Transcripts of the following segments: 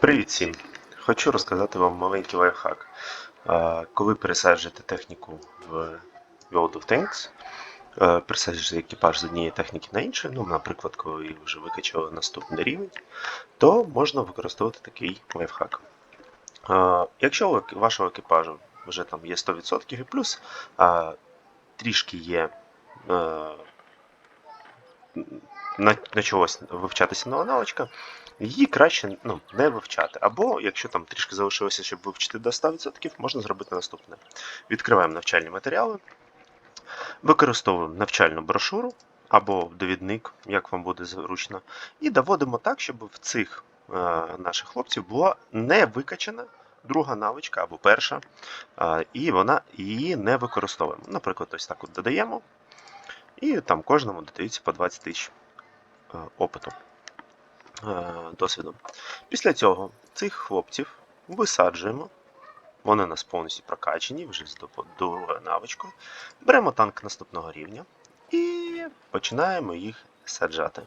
Привіт всім! Хочу розказати вам маленький лайфхак. Коли пересаджуєте техніку в World of е, пересаджуєте екіпаж з однієї техніки на іншу, ну, наприклад, коли ви вже викачали наступний рівень, то можна використовувати такий лайфхак. Якщо у вашого екіпажу вже там є 100% і плюс, трішки є чогось вивчатися нова навичка, її краще ну, не вивчати. Або, якщо там трішки залишилося, щоб вивчити до 100%, можна зробити наступне. Відкриваємо навчальні матеріали, використовуємо навчальну брошуру або довідник, як вам буде зручно, і доводимо так, щоб в цих е, наших хлопців була не викачана друга навичка або перша, е, і вона її не використовуємо. Наприклад, ось так от додаємо, і там кожному додається по 20 тисяч е, опиту е. Після цього цих хлопців висаджуємо. Вони у нас повністю прокачені, вже з другою навичкою. Беремо танк наступного рівня і починаємо їх саджати.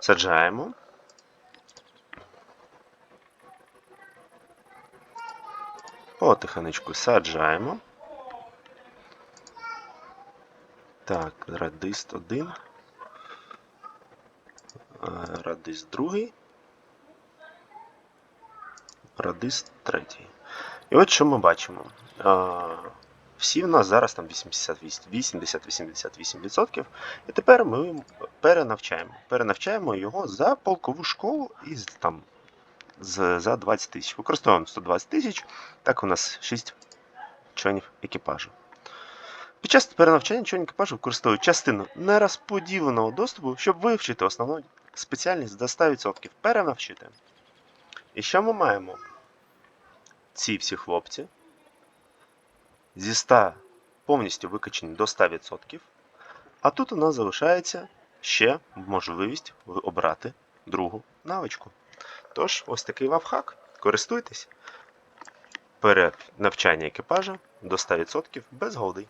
Саджаємо. Потихонечку саджаємо. Так, радист 1. Радист другий. Радист третій. І от що ми бачимо. Всі в нас зараз там 80-88%. І тепер ми перенавчаємо. Перенавчаємо його за полкову школу і там з- за 20 тисяч. Використовуємо 120 тисяч. Так у нас 6 членів екіпажу. Під час перенавчання члени екіпажу використовують частину нерозподіленого доступу, щоб вивчити основну спеціальність до 100%. Перенавчити. І що ми маємо? Ці всі хлопці зі 100 повністю викачені до 100%. А тут у нас залишається ще можливість обрати другу навичку. Тож, ось такий лавхак. Користуйтесь. Перенавчання екіпажа до 100% без голди.